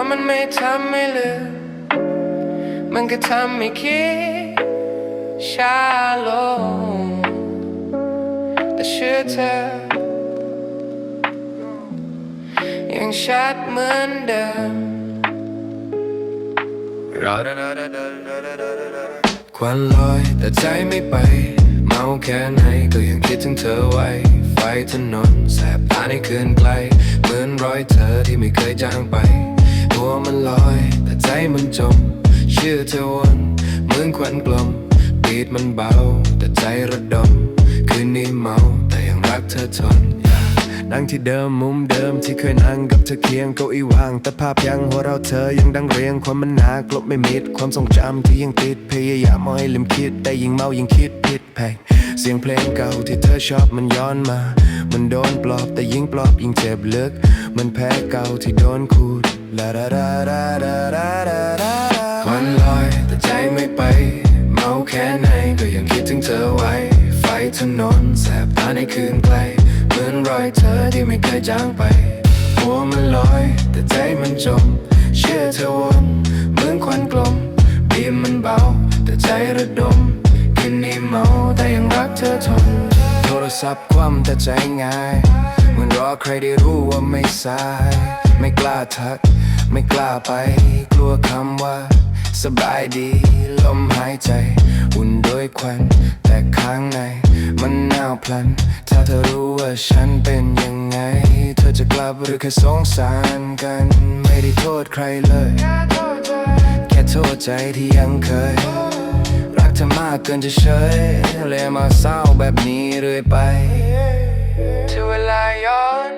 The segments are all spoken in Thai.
ว่ามันไม่ทำให้ลืม มันก็ทำให้คิดช้าลงแต่เชื่อเธอ ยังชัดเหมือนเดิมควันลอยแต่ใจไม่ไป เมาแค่ไหนก็ยังคิดถึงเธอไว้ไฟถนนแสบตาในคืนไกล เหมือนรอยเธอที่ไม่เคยจางไป วมันลอย แต่ใจมันจม เชื่อเธอวนเหมือนควันกลมปีดมันเบา แต่ใจระดม คืนนี้เมาแต่ยังรักเธอทนนั่งที่เดิมมุมเดิมที่เคยนั่งกับเธอเคียงเก้าอี้ว่างแต่ภาพยังหัวเราเธอยังดังเรียงความมันหนากลบไม่มิด ความทรงจำที่ยังติดพยายามมให้ลืมคิด แต่ยิ่งเมายิ่งคิดผิดแพงเสียงเพลงเก่าที่เธอชอบมันย้อนมา มันโดนปลอบแต่ยิ่งปลอบยิ่งเจ็บลึก มันแพ้เก่าที่โดนขูด ลาดาดาดาดาดาดาดาควันลอยแต่ใจไม่ไป เมาแค่ไหนก็ยังคิดถึงเธอไว้ ไฟถนนแสบตาในคืนไกล เหมือนรอยเธอที่ไม่เคยจางไป หัวมันลอยแต่ใจมันจม เชื่อเธอวนเหมือนควันกลมบีมมันเบาแต่ใจระดมคืนนี้เมาแต่ยังรักเธอทน โทรศัพท์คว่ำแต่ใจง่าย เหมือนรอใครได้รู้ว่าไม่สาย ไม่กล้าทัก ไม่กล้าไป กลัวคำว่า สบายดี ลมหายใจ อุ่นด้วยควัน แต่ข้างใน มันหนาวพลัน ถ้าเธอรู้ว่าฉันเป็นยังไง เธอจะกลับหรือแค่สงสารกัน ไม่ได้โทษใครเลย แค่โทษใจที่ยังเคย รักเธอมากเกินจะเฉยเลยมาเศร้าแบบนี้เรื่อยไปถึงเวลาย้อน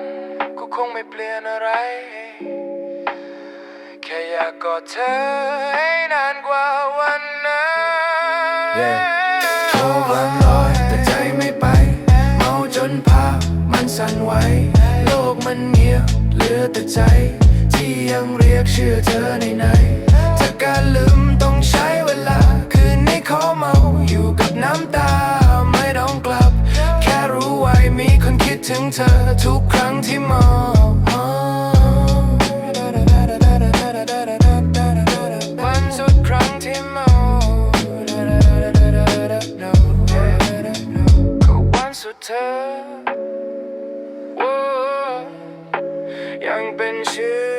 กูคงไม่เปลี่ยนอะไรากกอดเธอให้นานกว่าวันนั้นโอ้วันลอยแต่ใจไม่ไป เมาจนภาพมันสั่นไหวโลกมันเงียบเหลือแต่ใจ ที่ยังเรียกชื่อเธอในในถ้าการลืมต้องใช้เวลา คืนนี้ขอเมาอยู่กับน้ำตาไม่ต้องกลับ แค่รู้ไว้มีคนคิดถึงเธอทุกครั้งที่มอง 本是。